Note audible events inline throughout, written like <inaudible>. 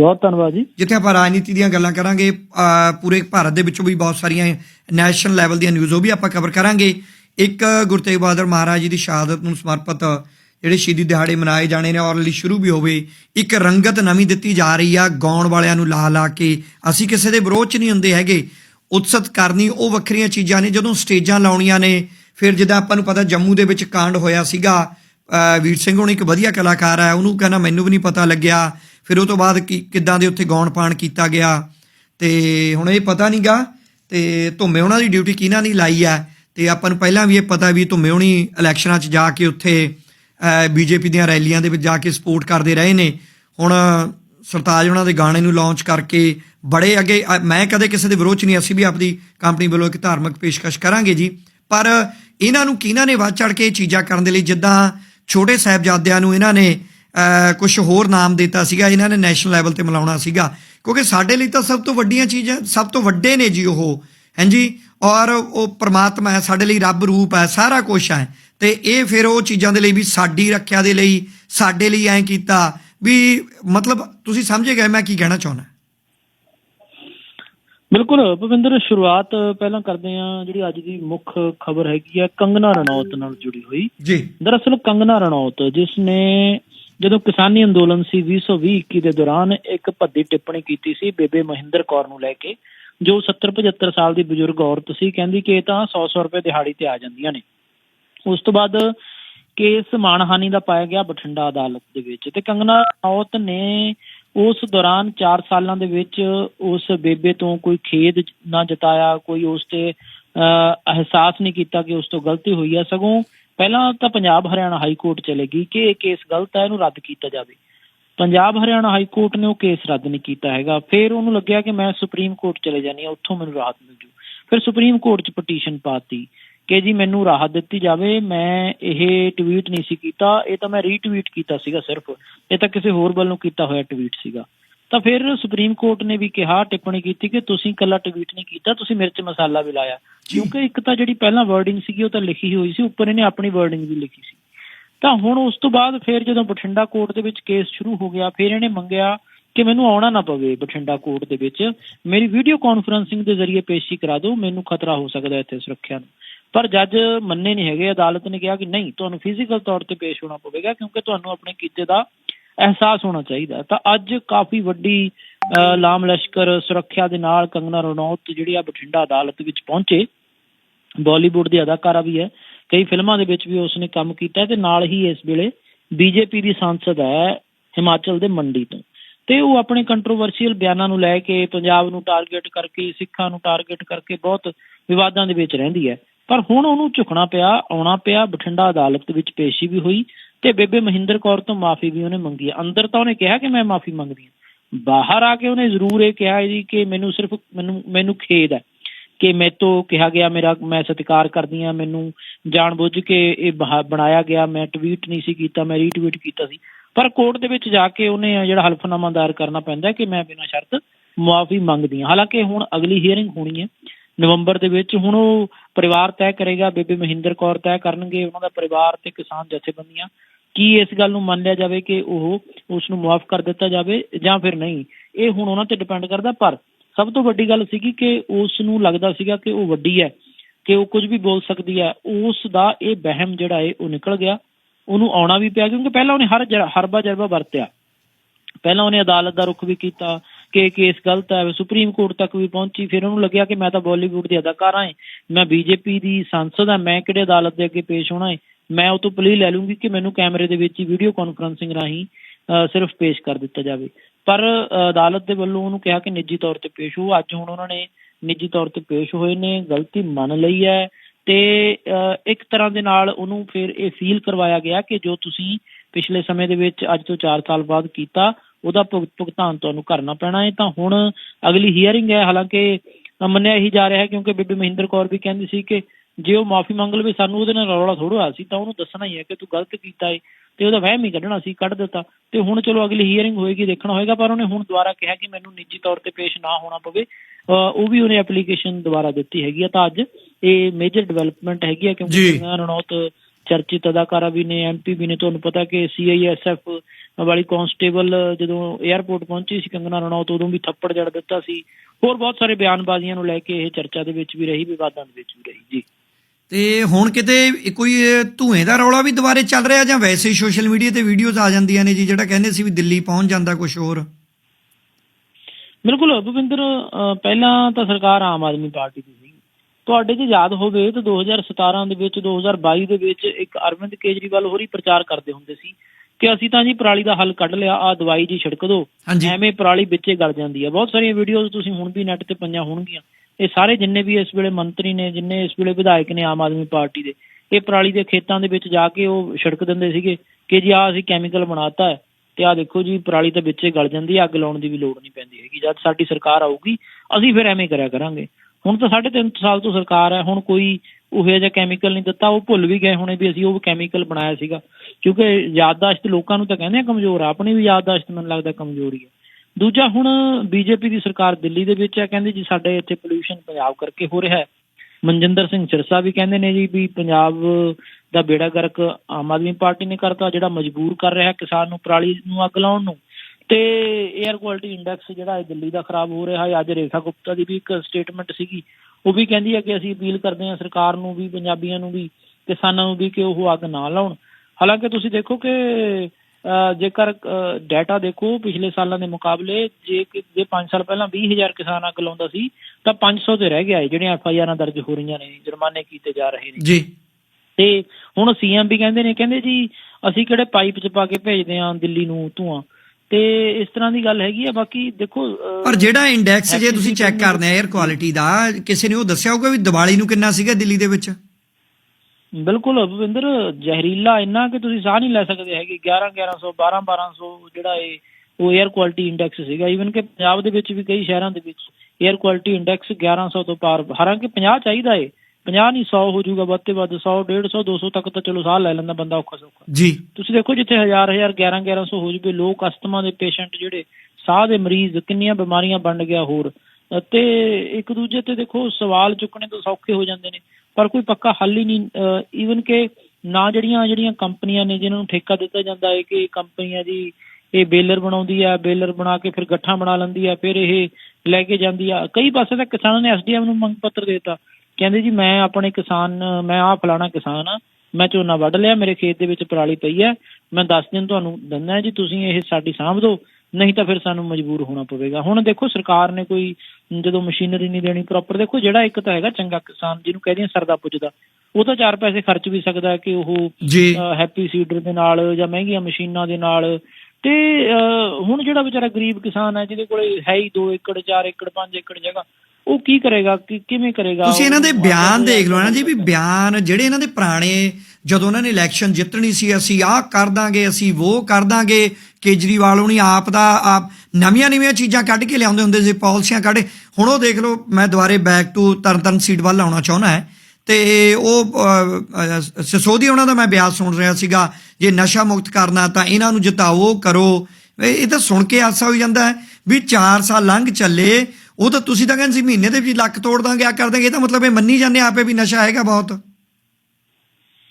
ਬਹੁਤ ਧੰਨਵਾਦ ਜੀ। ਜਿੱਥੇ ਆਪਾਂ ਰਾਜਨੀਤੀ ਦੀਆਂ ਗੱਲਾਂ ਕਰਾਂਗੇ ਪੂਰੇ ਭਾਰਤ ਦੇ ਵਿੱਚੋਂ ਵੀ ਬਹੁਤ ਸਾਰੀਆਂ ਨੈਸ਼ਨਲ ਲੈਵਲ ਦੀਆਂ ਨਿਊਜ਼ ਉਹ ਵੀ ਆਪਾਂ ਕਵਰ ਕਰਾਂਗੇ। ਇੱਕ ਗੁਰੂ ਤੇਗ ਬਹਾਦਰ ਮਹਾਰਾਜ ਜੀ ਦੀ ਸ਼ਹਾਦਤ ਨੂੰ ਸਮਰਪਿਤ ਜਿਹੜੇ ਸ਼ਹੀਦੀ ਦਿਹਾੜੇ ਮਨਾਏ ਜਾਣੇ ਨੇ ਔਰ ਲਈ ਸ਼ੁਰੂ ਵੀ ਹੋਵੇ, ਇੱਕ ਰੰਗਤ ਨਵੀਂ ਦਿੱਤੀ ਜਾ ਰਹੀ ਆ, ਗਾਉਣ ਵਾਲਿਆਂ ਨੂੰ ਲਾ ਲਾ ਕੇ। ਅਸੀਂ ਕਿਸੇ ਦੇ ਵਿਰੋਧ 'ਚ ਨਹੀਂ ਹੁੰਦੇ ਹੈਗੇ। ਉਤਸਤ ਕਰਨੀ ਉਹ ਵੱਖਰੀਆਂ ਚੀਜ਼ਾਂ ਨੇ ਜਦੋਂ ਸਟੇਜਾਂ ਲਾਉਣੀਆਂ ਨੇ, ਫਿਰ ਜਿੱਦਾਂ ਆਪਾਂ ਨੂੰ ਪਤਾ ਜੰਮੂ ਦੇ ਵਿੱਚ ਕਾਂਡ ਹੋਇਆ ਸੀਗਾ ਵੀਰ ਸਿੰਘ ਹੁਣ ਇੱਕ ਵਧੀਆ ਕਲਾਕਾਰ ਹੈ ਉਹਨੂੰ ਕਹਿੰਦਾ ਮੈਨੂੰ ਵੀ ਨਹੀਂ ਪਤਾ ਲੱਗਿਆ। ਫਿਰ ਉਹ ਤੋਂ ਬਾਅਦ ਕੀ ਕਿੱਦਾਂ ਦੇ ਉੱਥੇ ਗਾਉਣ ਪਾਣ ਕੀਤਾ ਗਿਆ ਤੇ ਹੁਣ ਇਹ ਪਤਾ ਨਹੀਂਗਾ ਤੇ ਧੁੰਮੇ ਉਹਨਾਂ ਦੀ ਡਿਊਟੀ ਕਿਹਨਾਂ ਦੀ ਲਾਈ ਆ ਤੇ ਆਪਾਂ ਨੂੰ ਪਹਿਲਾਂ ਵੀ ਇਹ ਪਤਾ ਵੀ ਧੁੰਮੇ ਹੋਣੀ ਇਲੈਕਸ਼ਨਾਂ 'ਚ ਜਾ ਕੇ ਉੱਥੇ ਬੀਜੇਪੀ ਦੀਆਂ ਰੈਲੀਆਂ ਦੇ ਵਿੱਚ ਜਾ ਕੇ ਸਪੋਰਟ ਕਰਦੇ ਰਹੇ ਨੇ। ਹੁਣ ਸਰਤਾਜ ਉਹਨਾਂ ਦੇ ਗਾਣੇ ਨੂੰ ਲਾਂਚ ਕਰਕੇ ਬੜੇ ਅੱਗੇ ਮੈਂ ਕਦੇ ਕਿਸੇ ਦੇ ਵਿਰੋਧ 'ਚ ਨਹੀਂ, ਅਸੀਂ ਵੀ ਆਪਣੀ ਕੰਪਨੀ ਵੱਲੋਂ ਇੱਕ ਧਾਰਮਿਕ ਪੇਸ਼ਕਸ਼ ਕਰਾਂਗੇ ਜੀ। ਪਰ ਇਹਨਾਂ ਨੂੰ ਕਿਹਨਾਂ ਨੇ ਵੱਧ ਚੜ ਕੇ ਇਹ ਚੀਜ਼ਾਂ ਕਰਨ ਦੇ ਲਈ, ਜਿੱਦਾਂ ਛੋਟੇ ਸਾਹਿਬਜ਼ਾਦਿਆਂ ਨੂੰ ਇਹਨਾਂ ਨੇ ਕੁਝ ਹੋਰ ਨਾਮ ਦਿੱਤਾ ਸੀਗਾ ਇਹਨਾਂ ਨੇ ਨੈਸ਼ਨਲ ਲੈਵਲ ਤੇ ਮਿਲਾਉਣਾ ਸੀਗਾ। ਕਿਉਂਕਿ ਸਾਡੇ ਲਈ ਤਾਂ ਸਭ ਤੋਂ ਵੱਡੀਆਂ ਚੀਜ਼ਾਂ ਸਭ ਤੋਂ ਵੱਡੇ ਨੇ ਜੀ ਉਹ। ਹਾਂਜੀ? ਔਰ ਉਹ ਪ੍ਰਮਾਤਮਾ ਹੈ ਸਾਡੇ ਲਈ ਰੱਬ ਰੂਪ ਹੈ ਸਾਰਾ ਕੁਝ ਹੈ। ਤੇ ਇਹ ਫਿਰ ਉਹ ਚੀਜ਼ਾਂ ਦੇ ਲਈ ਵੀ ਸਾਡੀ ਰੱਖਿਆ ਦੇ ਲਈ ਸਾਡੇ ਲਈ ਐਂ ਕੀਤਾ ਵੀ ਮਤਲਬ ਤੁਸੀਂ ਸਮਝੇ ਗਏ ਮੈਂ ਕੀ ਕਹਿਣਾ ਚਾਹੁੰਦਾ। ਬਿਲਕੁਲ ਭਵਿੰਦਰ ਸ਼ੁਰੂਆਤ ਪਹਿਲਾਂ ਕਰਦੇ ਹਾਂ ਜਿਹੜੀ ਅੱਜ ਦੀ ਮੁੱਖ ਖਬਰ ਹੈਗੀ ਹੈ ਕੰਗਨਾ ਰਣੌਤ ਨਾਲ ਜੁੜੀ ਹੋਈ। ਜੀ। ਦਰਅਸਲ ਕੰਗਨਾ ਰਣੌਤ ਜਿਸ ਨੇ ਜਦੋਂ ਕਿਸਾਨੀ ਅੰਦੋਲਨ ਸੀ 2020-21 ਦੇ ਦੌਰਾਨ ਇੱਕ ਭੱਦੀ ਟਿੱਪਣੀ ਕੀਤੀ ਸੀ ਬੇਬੇ ਮਹਿੰਦਰ ਕੌਰ ਨੂੰ ਲੈ ਕੇ ਜੋ 70-75 ਸਾਲ ਦੀ ਬਜ਼ੁਰਗ ਔਰਤ ਸੀ ਕਹਿੰਦੀ ਕਿ ਇਹ ਤਾਂ 100-100 ਰੁਪਏ ਦਿਹਾੜੀ ਤੇ ਆ ਜਾਂਦੀਆਂ ਨੇ। ਉਸ ਤੋਂ ਬਾਅਦ ਕੇਸ ਮਾਨਹਾਨੀ ਦਾ ਪਾਇਆ ਗਿਆ ਬਠਿੰਡਾ ਅਦਾਲਤ ਦੇ ਵਿੱਚ ਤੇ ਕੰਗਨਾ ਰਣੌਤ ਨੇ ਉਸ ਦੌਰਾਨ 4 ਸਾਲਾਂ ਦੇ ਵਿੱਚ ਉਸ ਬੇਬੇ ਤੋਂ ਕੋਈ ਖੇਦ ਨਾ ਜਤਾਇਆ ਕੋਈ ਉਸ ਤੇ ਅਹ, ਅਹਿਸਾਸ ਨਹੀਂ ਕੀਤਾ ਕਿ ਉਸ ਤੋਂ ਗਲਤੀ ਹੋਈ ਹੈ ਸਗੋਂ ਪਹਿਲਾਂ ਤਾਂ ਪੰਜਾਬ ਹਰਿਆਣਾ ਹਾਈ ਕੋਰਟ ਚਲੇਗੀ ਕਿ ਇਹ ਕੇਸ ਗਲਤ ਹੈ, ਇਹਨੂੰ ਰੱਦ ਕੀਤਾ ਜਾਵੇ। ਪੰਜਾਬ ਹਰਿਆਣਾ ਹਾਈ ਕੋਰਟ ਨੇ ਉਹ ਕੇਸ ਰੱਦ ਨਹੀਂ ਕੀਤਾ ਹੈਗਾ। ਫਿਰ ਉਹਨੂੰ ਲੱਗਿਆ ਕਿ ਮੈਂ ਸੁਪਰੀਮ ਕੋਰਟ ਚਲੇ ਜਾਣੀ ਆ ਉੱਥੋਂ ਮੈਨੂੰ ਰਾਹਤ ਮਿਲ ਜੂ। ਫਿਰ ਸੁਪਰੀਮ ਕੋਰਟ 'ਚ ਪਟੀਸ਼ਨ ਪਾਤੀ ਕਿ ਜੀ ਮੈਨੂੰ ਰਾਹਤ ਦਿੱਤੀ ਜਾਵੇ। ਮੈਂ ਇਹ ਟਵੀਟ ਨਹੀਂ ਸੀ ਕੀਤਾ। ਇਹ ਤਾਂ ਮੈਂ ਰੀਟਵੀਟ ਕੀਤਾ ਸੀਗਾ ਸਿਰਫ। ਇਹ ਤਾਂ ਕਿਸੇ ਹੋਰ ਵੱਲੋਂ ਕੀਤਾ ਹੋਇਆ ਟਵੀਟ ਸੀਗਾ। ਤਾਂ ਫਿਰ ਸੁਪਰੀਮ ਕੋਰਟ ਨੇ ਵੀ ਕਿਹਾ ਟਿੱਪਣੀ ਕੀਤੀ ਕਿ ਤੁਸੀਂ ਇਕੱਲਾ ਟਵੀਟ ਨਹੀਂ ਕੀਤਾ ਤੁਸੀਂ ਮਿਰਚ ਮਸਾਲਾ ਵੀ ਲਾਇਆ। ਕਿਉਂਕਿ ਇੱਕ ਤਾਂ ਜਿਹੜੀ ਪਹਿਲਾਂ ਵਰਡਿੰਗ ਸੀਗੀ ਉਹ ਤਾਂ ਲਿਖੀ ਹੋਈ ਸੀ ਉੱਪਰ ਇਹਨੇ ਆਪਣੀ ਵਰਡਿੰਗ ਵੀ ਲਿਖੀ ਸੀ। ਤਾਂ ਹੁਣ ਉਸ ਤੋਂ ਬਾਅਦ ਫਿਰ ਜਦੋਂ ਬਠਿੰਡਾ ਕੋਰਟ ਦੇ ਵਿੱਚ ਕੇਸ ਸ਼ੁਰੂ ਹੋ ਗਿਆ ਫਿਰ ਇਹਨੇ ਮੰਗਿਆ ਕਿ ਮੈਨੂੰ ਆਉਣਾ ਨਾ ਪਵੇ ਬਠਿੰਡਾ ਕੋਰਟ ਦੇ ਵਿੱਚ। ਮੇਰੀ ਵੀਡੀਓ ਕਾਨਫਰੰਸਿੰਗ ਦੇ ਜ਼ਰੀਏ ਪੇਸ਼ੀ ਕਰਾ ਦਿਓ ਮੈਨੂੰ ਖਤਰਾ ਹੋ ਸਕਦਾ ਇੱਥੇ ਸੁਰੱਖਿਆ ਨੂੰ। ਪਰ ਜੱਜ ਮੰਨੇ ਨਹੀਂ ਹੈਗੇ ਅਦਾਲਤ ਨੇ ਕਿਹਾ ਕਿ ਨਹੀਂ ਤੁਹਾਨੂੰ ਫਿਜ਼ੀਕਲ ਤੌਰ ਤੇ ਪੇਸ਼ ਹੋਣਾ ਪਵੇਗਾ ਕਿਉਂਕਿ ਤੁਹਾਨੂੰ ਆਪਣੇ ਕੀਤੇ ਦਾ ਅਹਿਸਾਸ ਹੋਣਾ ਚਾਹੀਦਾ ਤਾਂ ਅੱਜ ਕਾਫੀ ਵੱਡੀ ਲਾਮ ਲਸ਼ਕਰ ਸੁਰੱਖਿਆ ਦੇ ਨਾਲ ਕੰਗਨਾ ਰਣੌਤ ਜਿਹੜੀ ਆ ਬਠਿੰਡਾ ਅਦਾਲਤ ਵਿੱਚ ਪਹੁੰਚੇ। ਬਾਲੀਵੁੱਡ ਦੀ ਅਦਾਕਾਰਾ ਵੀ ਹੈ। ਕਈ ਫਿਲਮਾਂ ਦੇ ਵਿੱਚ ਵੀ ਉਸਨੇ ਕੰਮ ਕੀਤਾ ਤੇ ਨਾਲ ਹੀ ਇਸ ਵੇਲੇ ਬੀਜੇਪੀ ਦੀ ਸੰਸਦ ਹੈ ਹਿਮਾਚਲ ਦੇ ਮੰਡੀ ਤੋਂ। ਤੇ ਉਹ ਆਪਣੇ ਕੰਟਰੋਵਰਸ਼ੀਅਲ ਬਿਆਨਾਂ ਨੂੰ ਲੈ ਕੇ ਪੰਜਾਬ ਨੂੰ ਟਾਰਗੇਟ ਕਰਕੇ, ਸਿੱਖਾਂ ਨੂੰ ਟਾਰਗੇਟ ਕਰਕੇ ਬਹੁਤ ਵਿਵਾਦਾਂ ਦੇ ਵਿੱਚ ਰਹਿੰਦੀ ਹੈ। ਪਰ ਹੁਣ ਉਹਨੂੰ ਝੁਕਣਾ ਪਿਆ, ਆਉਣਾ ਪਿਆ। ਬਠਿੰਡਾ ਅਦਾਲਤ ਵਿੱਚ ਪੇਸ਼ੀ ਵੀ ਹੋਈ। ਤੇ ਬੇਬੇ ਮਹਿੰਦਰ ਕੌਰ ਤੋਂ ਮਾਫੀ ਵੀ ਉਹਨੇ ਮੰਗੀ ਅੰਦਰ ਤਾਂ ਉਹਨੇ ਕਿਹਾ ਕਿ ਮੈਂ ਮਾਫੀ ਮੰਗਦੀ ਹਾਂ। ਬਾਹਰ ਆ ਕੇ ਉਹਨੇ ਜ਼ਰੂਰ ਇਹ ਕਿਹਾ ਜੀ ਕਿ ਮੈਨੂੰ ਸਿਰਫ ਮੈਨੂੰ ਮੈਨੂੰ ਖੇਦ ਹੈ ਕਿ ਮੇਰੇ ਕਿਹਾ ਗਿਆ, ਮੇਰਾ ਮੈਂ ਸਤਿਕਾਰ ਕਰਦੀ ਹਾਂ, ਮੈਨੂੰ ਜਾਣਬੁੱਝ ਕੇ ਇਹ ਬਹਾ- ਬਣਾਇਆ ਗਿਆ। ਮੈਂ ਟਵੀਟ ਨਹੀਂ ਸੀ ਕੀਤਾ, ਮੈਂ ਰੀਟਵੀਟ ਕੀਤਾ ਸੀ। ਪਰ ਕੋਰਟ ਦੇ ਵਿੱਚ ਜਾ ਕੇ ਉਹਨੇ ਜਿਹੜਾ ਹਲਫਨਾਮਾ ਦਾਇਰ ਕਰਨਾ ਪੈਂਦਾ ਕਿ ਮੈਂ ਬਿਨਾਂ ਸ਼ਰਤ ਮੁਆਫੀ ਮੰਗਦੀ ਹਾਂ। ਹਾਲਾਂਕਿ ਹੁਣ ਅਗਲੀ ਹੀਅਰਿੰਗ ਹੋਣੀ ਹੈ। ਨਵੰਬਰ ਦੇ ਵਿੱਚ ਹੁਣ ਉਹ ਪਰਿਵਾਰ ਤੈਅ ਕਰੇਗਾ, ਬੇਬੇ ਮਹਿੰਦਰ ਕੌਰ ਤੈਅ ਕਰਨਗੇ, ਉਹਨਾਂ ਦਾ ਪਰਿਵਾਰ ਤੇ ਕਿਸਾਨ ਜਥੇਬੰਦੀਆਂ। ਕੀ ਇਸ ਗੱਲ ਨੂੰ ਮੰਨ ਲਿਆ ਜਾਵੇ ਕਿ ਉਹ ਉਸ ਨੂੰ ਮੁਆਫ ਕਰ ਦਿੱਤਾ ਜਾਵੇ ਜਾਂ ਫਿਰ ਨਹੀਂ? ਇਹ ਹੁਣ ਉਹਨਾਂ ਤੇ ਡਿਪੈਂਡ ਕਰਦਾ, ਪਰ ਸਭ ਤੋਂ ਵੱਡੀ ਗੱਲ ਸੀਗੀ ਕਿ ਉਸ ਨੂੰ ਲੱਗਦਾ ਸੀਗਾ ਕਿ ਉਹ ਵੱਡੀ ਹੈ, ਕਿ ਉਹ ਕੁਝ ਵੀ ਬੋਲ ਸਕਦੀ ਹੈ। ਉਸ ਦਾ ਇਹ ਵਹਿਮ ਜਿਹੜਾ ਹੈ, ਉਹ ਨਿਕਲ ਗਿਆ। ਉਹਨੂੰ ਆਉਣਾ ਵੀ ਪਿਆ, ਕਿਉਂਕਿ ਪਹਿਲਾਂ ਉਹਨੇ ਹਰ ਜਰ- ਹਰਬਾ ਜਰਬਾ ਵਰਤਿਆ। ਪਹਿਲਾਂ ਉਹਨੇ ਅਦਾਲਤ ਦਾ ਰੁਖ ਵੀ ਕੀਤਾ ਕਿ ਕੇਸ ਗਲਤ ਹੈ ਸੁਪਰੀਮ ਕੋਰਟ ਤੱਕ ਵੀ ਪਹੁੰਚੀ, ਫਿਰ ਉਹਨੂੰ ਲੱਗਿਆ ਕਿ ਮੈਂ ਤਾਂ ਬਾਲੀਵੁੱਡ ਦੀ ਅਦਾਕਾਰਾ ਹਾਂ ਮੈਂ ਬੀਜੇਪੀ ਦੀ ਸੰਸਦ ਹਾਂ ਮੈਂ ਕਿਹੜੇ ਅਦਾਲਤ ਦੇ ਅੱਗੇ ਪੇਸ਼ ਹੋਣਾ ਹੈ ਮੈਂ ਉਹ ਤੋਂ ਪਲੀ ਲੈ ਲੂੰਗੀ ਕਿ ਮੈਨੂੰ ਕੈਮਰੇ ਦੇ ਵਿੱਚ ਹੀ ਵੀਡੀਓ ਕਾਨਫਰੰਸਿੰਗ ਰਾਹੀਂ ਸਿਰਫ ਪੇਸ਼ ਕਰ ਦਿੱਤਾ ਜਾਵੇ। ਪਰ ਅਦਾਲਤ ਦੇ ਵੱਲੋਂ ਉਹਨੂੰ ਕਿਹਾ ਕਿ ਨਿੱਜੀ ਤੌਰ ਤੇ ਪੇਸ਼ ਹੋ ਅੱਜ ਹੁਣ ਉਹਨਾਂ ਨੇ ਨਿੱਜੀ ਤੌਰ ਤੇ ਪੇਸ਼ ਹੋਏ ਨੇ, ਗਲਤੀ ਮੰਨ ਲਈ ਹੈ ਤੇ ਇੱਕ ਤਰ੍ਹਾਂ ਦੇ ਨਾਲ ਉਹਨੂੰ ਫਿਰ ਇਹ ਫੀਲ ਕਰਵਾਇਆ ਗਿਆ ਕਿ ਜੋ ਤੁਸੀਂ ਪਿਛਲੇ ਸਮੇਂ ਦੇ ਵਿੱਚ ਅੱਜ ਤੋਂ 4 ਸਾਲ ਬਾਅਦ ਕੀਤਾ ਉਹਦਾ ਭੁਗ- ਭੁਗਤਾਨ ਤੁਹਾਨੂੰ ਕਰਨਾ ਪੈਣਾ ਹੈ। ਤਾਂ ਹੁਣ ਅਗਲੀ ਹੀਅਰਿੰਗ ਹੈ। ਹਾਲਾਂਕਿ ਮੰਨਿਆ ਇਹੀ ਜਾ ਰਿਹਾ ਹੈ ਕਿਉਂਕਿ ਬੀਬੀ ਮਹਿੰਦਰ ਕੌਰ ਵੀ ਕਹਿੰਦੀ ਸੀ ਕਿ ਜੇ ਉਹ ਮਾਫੀ ਮੰਗ ਲਵੇ ਸਾਨੂੰ ਉਹਦੇ ਨਾਲ ਰੌਲਾ ਥੋੜਾ ਸੀ ਤਾਂ ਉਹਨੂੰ ਦੱਸਣਾ ਹੀ ਹੈ ਕਿ ਤੂੰ ਗਲਤ ਕੀਤਾ ਹੈ ਤੇ ਉਹਦਾ ਵਹਿਮ ਹੀ ਕੱਢਣਾ ਸੀ ਕੱਢ ਦਿੱਤਾ। ਤੇ ਹੁਣ ਚਲੋ ਅਗਲੀ ਹੀਅਰਿੰਗ ਹੋਏਗੀ ਦੇਖਣਾ ਹੋਏਗਾ ਪਰ ਉਹਨੇ ਹੁਣ ਦੁਬਾਰਾ ਕਿਹਾ ਕਿ ਮੈਨੂੰ ਨਿੱਜੀ ਤੌਰ ਤੇ ਪੇਸ਼ ਨਾ ਹੋਣਾ ਪਵੇ। ਉਹ ਵੀ ਉਹਨੇ ਐਪਲੀਕੇਸ਼ਨ ਦੁਬਾਰਾ ਦਿੱਤੀ ਹੈਗੀ ਆ। ਤਾਂ ਅੱਜ ਇਹ ਮੇਜਰ ਡਿਵੈਲਪਮੈਂਟ ਹੈਗੀ ਆ। ਕਿਉਂਕਿ ਰਣੌਤ ਚਰਚਿਤ ਅਦਾਕਾਰਾ ਵੀ ਨੇ ਐਮਪੀ ਵੀ ਨੇ ਤੁਹਾਨੂੰ ਪਤਾ ਕਿ ਸੀਆਈਐਸਐਫ ਵਾਲੀ ਕਾਂਸਟੇਬਲ ਜਦੋਂ 에ਅਰਪੋਰਟ ਪਹੁੰਚੀ ਸੀ ਕੰਗਨਾ ਰਣੌਤ ਉਦੋਂ ਵੀ ਥੱਪੜ ਜੜ ਦਿੱਤਾ ਸੀ। ਹੋਰ ਬਹੁਤ ਸਾਰੇ ਬਿਆਨਬਾਜ਼ੀਆਂ ਨੂੰ ਲੈ ਕੇ ਇਹ ਚਰਚਾ ਦੇ ਵਿੱਚ ਵੀ ਰਹੀ ਵਿਵਾਦਾਂ ਦੇ ਵਿੱਚ ਵੀ ਰਹੀ ਜੀ। ਤੇ ਹੁਣ ਕਿਤੇ ਕੋਈ ਧੂਏ ਦਾ ਰੌਲਾ ਵੀ ਦੁਬਾਰੇ ਚੱਲ ਰਿਹਾ ਜਾਂ ਵੈਸੇ ਹੀ ਸੋਸ਼ਲ ਮੀਡੀਆ ਤੇ ਵੀਡੀਓਜ਼ ਆ ਜਾਂਦੀਆਂ ਨੇ ਜੀ ਜਿਹੜਾ ਕਹਿੰਦੇ ਸੀ ਵੀ ਦਿੱਲੀ ਪਹੁੰਚ ਜਾਂਦਾ ਕੁਝ ਹੋਰ? ਬਿਲਕੁਲ ਭੁਪਿੰਦਰ ਪਹਿਲਾਂ ਤਾਂ ਸਰਕਾਰ ਆਮ ਆਦਮੀ ਪਾਰਟੀ ਦੀ ਤੁਹਾਡੇ ਜੇ ਯਾਦ ਹੋਵੇ ਤਾਂ 2017 ਦੇ ਵਿੱਚ 2022 ਦੇ ਵਿੱਚ ਇੱਕ ਅਰਵਿੰਦ ਕੇਜਰੀਵਾਲ ਹੋਰੀ ਪ੍ਰਚਾਰ ਕਰਦੇ ਹੁੰਦੇ ਸੀ ਕਿ ਅਸੀਂ ਤਾਂ ਜੀ ਪਰਾਲੀ ਦਾ ਹੱਲ ਕੱਢ ਲਿਆ ਆ ਦਵਾਈ ਜੀ ਛਿੜਕ ਦਿਓ ਹਾਂਜੀ। ਐਵੇਂ ਪਰਾਲੀ ਵਿੱਚੇ ਗਲ ਜਾਂਦੀ ਹੈ ਬਹੁਤ ਸਾਰੀਆਂ ਵੀਡੀਓਜ਼ ਤੁਸੀਂ ਹੁਣ ਵੀ ਨੈਟ ਤੇ ਪਈਆਂ ਹੋਣਗੀਆਂ। ਇਹ ਸਾਰੇ ਜਿੰਨੇ ਵੀ ਇਸ ਵੇਲੇ ਮੰਤਰੀ ਨੇ ਜਿੰਨੇ ਇਸ ਵੇਲੇ ਵਿਧਾਇਕ ਨੇ ਆਮ ਆਦਮੀ ਪਾਰਟੀ ਦੇ ਇਹ ਪਰਾਲੀ ਦੇ ਖੇਤਾਂ ਦੇ ਵਿੱਚ ਜਾ ਕੇ ਉਹ ਛਿੜਕ ਦਿੰਦੇ ਸੀਗੇ ਕਿ ਜੀ ਆ ਅਸੀਂ ਕੈਮੀਕਲ ਬਣਾਤਾ ਹੈ ਤੇ ਆ ਦੇਖੋ ਜੀ ਪਰਾਲੀ ਤਾਂ ਵਿੱਚੇ ਗਲ ਜਾਂਦੀ ਹੈ ਅੱਗ ਲਾਉਣ ਦੀ ਵੀ ਲੋੜ ਨਹੀਂ ਪੈਂਦੀ ਹੈਗੀ। ਜਦ ਸਾਡੀ ਸਰਕਾਰ ਆਊਗੀ ਅਸੀਂ ਫਿਰ ਐਵੇਂ ਕਰਿਆ ਕਰਾਂਗੇ। ਹੁਣ ਤਾਂ ਸਾਢੇ ਤਿੰਨ ਸਾਲ ਤੋਂ ਸਰਕਾਰ ਹੈ, ਹੁਣ ਕੋਈ ਉਹ ਜਿਹਾ ਕੈਮੀਕਲ ਨਹੀਂ ਦਿੱਤਾ, ਉਹ ਭੁੱਲ ਵੀ ਗਏ ਹੋਣੇ ਵੀ ਅਸੀਂ ਉਹ ਕੈਮੀਕਲ ਬਣਾਇਆ ਸੀਗਾ। ਕਿਉਂਕਿ ਯਾਦਦਾਸ਼ਤ ਲੋਕਾਂ ਨੂੰ ਤਾਂ ਕਹਿੰਦੇ ਆ ਕਮਜ਼ੋਰ ਆ, ਆਪਣੀ ਵੀ ਯਾਦਦਾਸ਼ਤ ਮੈਨੂੰ ਲੱਗਦਾ ਕਮਜ਼ੋਰ ਹੀ। ਹੈ ਦੂਜਾ ਹੁਣ ਬੀਜੇਪੀ ਦੀ ਸਰਕਾਰ ਦਿੱਲੀ ਦੇ ਵਿੱਚ ਹੈ, ਕਹਿੰਦੇ ਜੀ ਸਾਡੇ ਇੱਥੇ ਪੋਲੂਸ਼ਨ ਪੰਜਾਬ ਕਰਕੇ ਹੋ ਰਿਹਾ ਹੈ। ਮਨਜਿੰਦਰ ਸਿੰਘ ਸਿਰਸਾ ਵੀ ਕਹਿੰਦੇ ਨੇ ਜੀ ਵੀ ਪੰਜਾਬ ਦਾ ਬੇੜਾ ਗਰਕ ਆਮ ਆਦਮੀ ਪਾਰਟੀ ਨੇ ਕਰਤਾ, ਜਿਹੜਾ ਮਜਬੂਰ ਕਰ ਰਿਹਾ ਕਿਸਾਨ ਨੂੰ ਪਰਾਲੀ ਨੂੰ ਅੱਗ ਲਾਉਣ ਨੂੰ। ਤੇ 에ਅਰ ਕੁਆਲਿਟੀ ਇੰਡੈਕਸ ਜਿਹੜਾ ਹੈ ਦਿੱਲੀ ਦਾ ਖਰਾਬ ਹੋ ਰਿਹਾ ਹੈ ਅੱਜ ਰੇਖਾ ਗੁਪਤਾ ਦੀ ਵੀ ਇੱਕ ਸਟੇਟਮੈਂਟ ਸੀਗੀ ਉਹ ਵੀ ਕਹਿੰਦੀ ਹੈ ਕਿ ਅਸੀਂ ਅਪੀਲ ਕਰਦੇ ਹਾਂ ਸਰਕਾਰ ਨੂੰ ਵੀ ਪੰਜਾਬੀਆਂ ਨੂੰ ਵੀ ਕਿਸਾਨਾਂ ਨੂੰ ਵੀ ਕਿ ਉਹ ਅੱਗ ਨਾ ਲਾਉਣ। ਹਾਲਾਂਕਿ ਤੁਸੀਂ ਦੇਖੋ ਕਿ ਜੇਕਰ ਡਾਟਾ ਦੇਖੋ ਪਿਛਲੇ ਸਾਲਾਂ ਦੇ ਮੁਕਾਬਲੇ ਜੇ ਕਿ- ਜੇ 5 ਸਾਲ ਪਹਿਲਾਂ 20000 ਕਿਸਾਨ ਅੱਗ ਲਾਉਂਦਾ ਸੀ ਤਾਂ 500 ਤੇ ਰਹਿ ਗਿਆ ਹੈ ਜਿਹੜੀਆਂ ਐਫ ਆਈ ਆਰਾਂ ਦਰਜ ਹੋ ਰਹੀਆਂ ਨੇ ਜੁਰਮਾਨੇ ਕੀਤੇ ਜਾ ਰਹੇ ਨੇ। ਜੀ। ਤੇ ਹੁਣ ਸੀਐਮ ਵੀ ਕਹਿੰਦੇ ਨੇ ਕਹਿੰਦੇ ਜੀ ਅਸੀਂ ਕਿਹੜੇ ਪਾਈਪ 'ਚ ਪਾ ਕੇ ਭੇਜਦੇ ਹਾਂ ਦਿੱਲੀ ਨੂੰ ਧੂਆਂ? ਤੇ ਇਸ ਤਰ੍ਹਾਂ ਦੀ ਗੱਲ ਹੈਗੀ ਆ ਬਾਕੀ ਦੇਖੋ ਪਰ ਜਿਹੜਾ ਇੰਡੈਕਸ ਜੇ ਤੁਸੀਂ ਚੈੱਕ ਕਰਦੇ ਆ 에ਅਰ ਕੁਆਲਿਟੀ ਦਾ ਕਿਸੇ ਨੇ ਉਹ ਦੱਸਿਆ ਹੋਊਗਾ ਵੀ ਦੀਵਾਲੀ ਨੂੰ ਕਿੰਨਾ ਸੀਗਾ ਦਿੱਲੀ ਦੇ ਵਿੱਚ? ਬਿਲਕੁਲ ਭਵਿੰਦਰ ਜ਼ਹਿਰੀਲਾ ਇੰਨਾ ਕਿ ਤੁਸੀਂ ਸਾਹ ਨਹੀਂ ਲੈ ਸਕਦੇ ਹੈਗੇ। 11 1100 12 1200 ਜਿਹੜਾ ਇਹ ਉਹ 에ਅਰ ਕੁਆਲਿਟੀ ਇੰਡੈਕਸ ਸੀਗਾ। ਈਵਨ ਕਿ ਪੰਜਾਬ ਦੇ ਵਿੱਚ ਵੀ ਕਈ ਸ਼ਹਿਰਾਂ ਦੇ ਵਿੱਚ 에ਅਰ ਕੁਆਲਿਟੀ ਇੰਡੈਕਸ 1100 ਤੋਂ ਪਾਰ ਹਾਲਾਂਕਿ 50 ਚਾਹੀਦਾ ਏ। 50 ਨਹੀਂ 100 ਹੋ ਜਾਊਗਾ ਵੱਧ ਤੇ ਵੱਧ 100 150 200 ਤੱਕ ਤਾਂ ਚਲੋ ਸਾਹ ਲੈ ਲੈਂਦਾ ਬੰਦਾ ਔਖਾ ਸੌਖਾ। ਜੀ। ਤੁਸੀਂ ਦੇਖੋ ਜਿੱਥੇ ਹਜ਼ਾਰ ਹਜ਼ਾਰ 11 1100 ਹੋ ਜਵੇ ਲੋਕ ਅਸਥਮਾ ਦੇ ਪੇਸ਼ੈਂਟ ਜਿਹੜੇ ਸਾਹ ਦੇ ਮਰੀਜ਼ ਕਿੰਨੀਆਂ ਬਿਮਾਰੀਆਂ ਬਣ ਗਿਆ ਹੋਰ। ਅਤੇ ਇੱਕ ਦੂਜੇ ਤੇ ਦੇਖੋ ਸਵਾਲ ਚੁੱਕਣੇ ਤੋਂ ਸੌਖੇ ਹੋ ਜਾਂਦੇ ਨੇ ਪਰ ਕੋਈ ਪੱਕਾ ਹੱਲ ਹੀ ਨਹੀਂ ਈਵਨ ਕਿ ਨਾ ਜਿਹੜੀਆਂ ਜਿਹੜੀਆਂ ਕੰਪਨੀਆਂ ਨੇ ਜਿਨ੍ਹਾਂ ਨੂੰ ਠੇਕਾ ਦਿੱਤਾ ਜਾਂਦਾ ਹੈ ਕਿ ਇਹ ਕੰਪਨੀ ਆ ਜੀ ਇਹ ਬੇਲਰ ਬਣਾਉਂਦੀ ਆ ਬੇਲਰ ਬਣਾ ਕੇ ਫਿਰ ਗੱਠਾਂ ਬਣਾ ਲੈਂਦੀ ਆ ਫਿਰ ਇਹ ਲੈ ਕੇ ਜਾਂਦੀ ਆ। ਕਈ ਪਾਸੇ ਤਾਂ ਕਿਸਾਨਾਂ ਨੇ ਐਸਡੀਐਮ ਨੂੰ ਮੰਗ ਪੱਤਰ ਦਿੱਤਾ। ਕਹਿੰਦੇ ਜੀ ਮੈਂ ਆਪਣੇ ਕਿਸਾਨ ਮੈਂ ਆ ਫਲਾਣਾ ਕਿਸਾਨ ਆ ਮੈਂ ਝੋਨਾ ਵੱਢ ਲਿਆ ਮੇਰੇ ਖੇਤ ਦੇ ਵਿੱਚ ਪਰਾਲੀ ਪਈ ਹੈ ਮੈਂ 10 ਦਿਨ ਤੁਹਾਨੂੰ ਦਿੰਦਾ ਹੈ ਜੀ ਤੁਸੀਂ ਇਹ ਸਾਡੀ ਸਾਂਭ ਦਿਓ ਨਹੀਂ ਤਾਂ ਫਿਰ ਸਾਨੂੰ ਮਜਬੂਰ ਹੋਣਾ ਪਵੇਗਾ। ਹੁਣ ਦੇਖੋ ਸਰਕਾਰ ਨੇ ਕੋਈ ਜਦੋਂ ਮਸ਼ੀਨਰੀ ਨਹੀਂ ਦੇਣੀ ਪ੍ਰੋਪਰ ਦੇਖੋ ਜਿਹੜਾ ਇੱਕ ਤਾਂ ਹੈਗਾ ਚੰਗਾ ਕਿਸਾਨ ਜਿਹਨੂੰ ਕਹਿੰਦੇ ਆ ਸਰਦਾ ਪੁੱਜਦਾ ਉਹ ਤਾਂ ਚਾਰ ਪੈਸੇ ਖਰਚ ਵੀ ਸਕਦਾ ਕਿ ਉਹ ਹੈਪੀ ਸੀਡਰ ਦੇ ਨਾਲ ਜਾਂ ਮਹਿੰਗੀਆਂ ਮਸ਼ੀਨਾਂ ਦੇ ਨਾਲ ਤੇ ਹੁਣ ਜਿਹੜਾ ਵਿਚਾਰਾ ਗਰੀਬ ਕਿਸਾਨ ਹੈ ਜਿਹਦੇ ਕੋਲੇ ਹੈ ਹੀ 2 ਏਕੜ 4 ਏਕੜ 5 ਏਕੜ ਜਗ੍ਹਾ ਉਹ ਕੀ ਕਰੇਗਾ? ਕਿ ਕਿਵੇਂ ਕਰੇਗਾ? ਤੁਸੀਂ ਇਹਨਾਂ ਦੇ ਉਹਨੂੰ ਬਿਆਨ ਦੇਖ ਲਓ ਨਾ ਜੀ ਵੀ। ਬਿਆਨ ਜਿਹੜੇ ਇਹਨਾਂ ਦੇ ਪੁਰਾਣੇ ਜਦੋਂ ਉਹਨਾਂ ਨੇ ਇਲੈਕਸ਼ਨ ਜਿੱਤਣੀ ਸੀ ਅਸੀਂ ਆਹ ਕਰ ਦਾਂਗੇ ਅਸੀਂ ਉਹ ਕਰ ਦਾਂਗੇ ਕੇਜਰੀਵਾਲ ਹੁਣੀ ਆਪ ਦਾ ਆਪ ਨਵੀਆਂ ਨਵੀਆਂ ਚੀਜ਼ਾਂ ਕੱਢ ਕੇ ਲਿਆਉਂਦੇ ਹੁੰਦੇ ਸੀ ਪਾਲਿਸੀਆਂ ਕੱਢ ਹੁਣ ਉਹ ਦੇਖ ਲਓ ਮੈਂ ਦੁਬਾਰੇ ਬੈਕ ਟੂ ਤਰਨਤਨ ਸੀਟ ਵੱਲ ਆਉਣਾ ਚਾਹੁੰਦਾ ਹੈ। ਤੇ ਉਹ ਅਹ, ਉਹਨਾਂ ਦਾ ਮੈਂ ਬਿਆਨ ਸੁਣ ਰਿਹਾ ਸੀਗਾ ਜੇ ਨਸ਼ਾ ਮੁਕਤ ਕਰਨਾ ਤਾਂ ਇਹਨਾਂ ਨੂੰ ਜਿਤਾਓ ਕਰੋ। ਇਹ ਤਾਂ ਸੁਣ ਕੇ ਆਸਾ ਹੋ ਜਾਂਦਾ ਹੈ ਵੀ 4 ਸਾਲ ਲੰਘ ਚੱਲੇ ਉਹ ਤਾਂ ਤੁਸੀਂ ਤਾਂ ਕਹਿੰਦੇ ਸੀ ਮਹੀਨੇ ਦੇ ਵਿੱਚ ਲੱਕ ਤੋੜ ਦਾਂਗੇ ਆ ਕਰ ਦਾਂਗੇ ਇਹ ਤਾਂ ਮਤਲਬ ਇਹ ਮੰਨੀ ਜਾਂਦੇ ਆਪੇ ਵੀ ਨਸ਼ਾ ਹੈਗਾ ਬਹੁਤ।